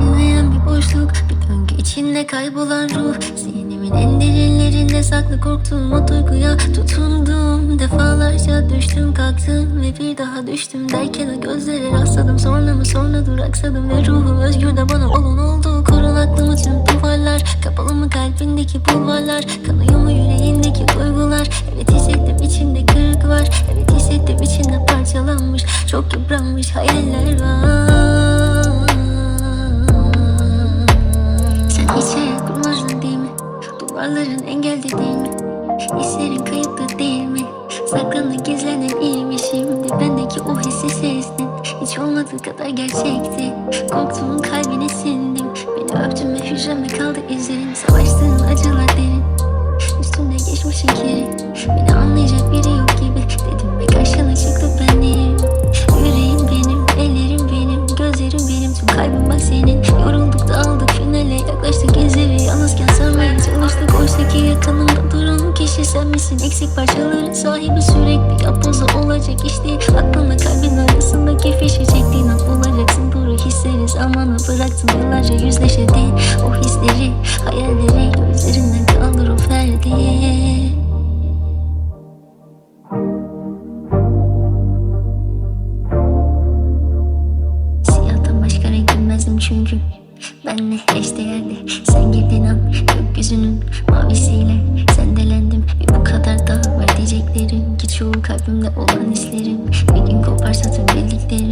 Dinleyen bir boşluk Bir döngü içinde kaybolan ruh. Zihnimin en derinlerinde saklı korktuğum o duyguya Tutundum. Defalarca düştüm kalktım Ve bir daha düştüm derken o gözlere rastladım. Sonra mı sonra duraksadım Ve ruhum özgür de bana olan oldu. Koran aklımı tüm duvarlar Kapalı mı kalbindeki bulvarlar? Parçalanmış Çok yıpranmış hayaller var Sen hiç hayal kurmazdın değil mi? Duvarların engelde değil mi? Hislerin kayıptı değil mi? Saklanıp gizlenen iyi mi şimdi? Bendeki o hissi sezdin Hiç olmadığı kadar gerçekti Korktuğun kalbine sindim Beni öptün ve hücremde kaldı izlerin Savaştığın acılar derin Üstümde geçmişin kiri Beni anlayacak biri kişi sen misin? Eksik parçaların sahibi sürekli yapbozu olacak. İş değil Aklınla kalbin arasındaki fişi çektiğin an bulacaksın Doğru hisleri zamanı bıraktın. Yıllarca yüzleşedin. O hisleri, hayalleri gözlerinden kaldır o ferdi. Siyahtan başka renk bilmezdim çünkü. Benle eşdeğerdi. Sen girdiğin an. Gökyüzünün diyeceklerim Ki çoğu kalbimde olan hislerim Bir gün koparsa tüm bildiklerim